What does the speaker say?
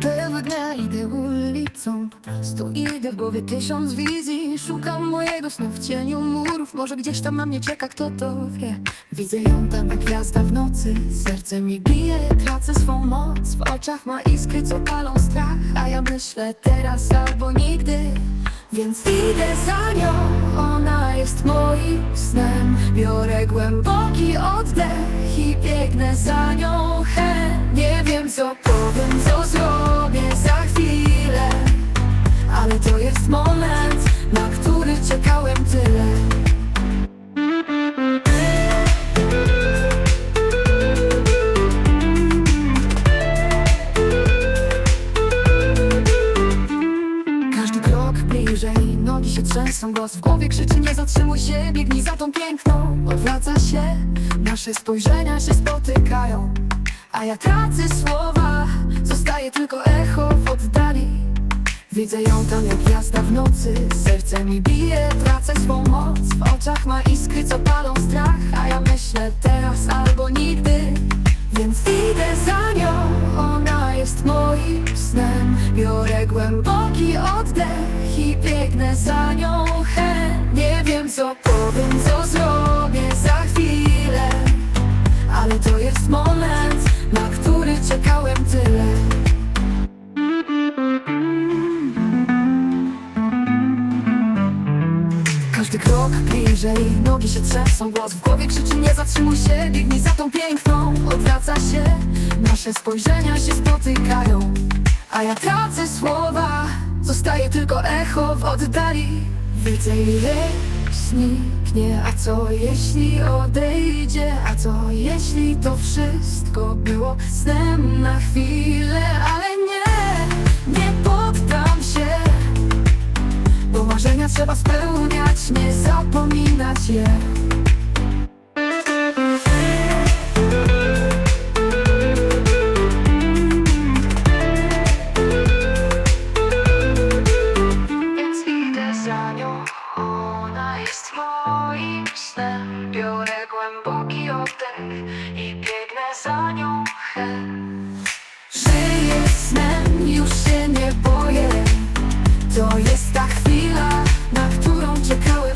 Tego dnia idę ulicą prostu idę w głowie tysiąc wizji. Szukam mojego snu w cieniu murów. Może gdzieś tam na mnie czeka, kto to wie. Widzę ją tam jak gwiazda w nocy. Serce mi bije, tracę swą moc. W oczach ma iskry, co palą strach. A ja myślę teraz albo nigdy. Więc idę za nią. Ona jest moim snem. Biorę głęboki oddech I biegnę za nią. Chętnie Nie wiem co powiem, co zrobię jest moment, na który czekałem tyle. Każdy krok bliżej, nogi się trzęsą, głos w głowie krzyczy nie zatrzymuj się, biegnij za tą piękną. Odwraca się, nasze spojrzenia się spotykają. A ja tracę słowa, zostaje tylko echo w oddali Widzę ją tam jak gwiazda w nocy, serce mi bije, tracę swą moc. W oczach ma iskry, co palą strach, a ja myślę teraz albo nigdy. Więc idę za nią, ona jest moim snem. Biorę głęboki oddech i biegnę za krok bliżej, nogi się trzęsą Głos w głowie krzyczy nie zatrzymuj się Biegnij za tą piękną, odwraca się Nasze spojrzenia się spotykają. A ja tracę słowa Zostaje tylko echo w oddali. Widzę ile zniknie A co jeśli odejdzie? A co jeśli to wszystko było snem na chwilę trzeba spełniać, nie zapominać je Więc idę za nią, ona jest moim snem. Biorę głęboki oddech i biegnę za nią. Żyję snem, już się nie boję. To jest ta chwila czekały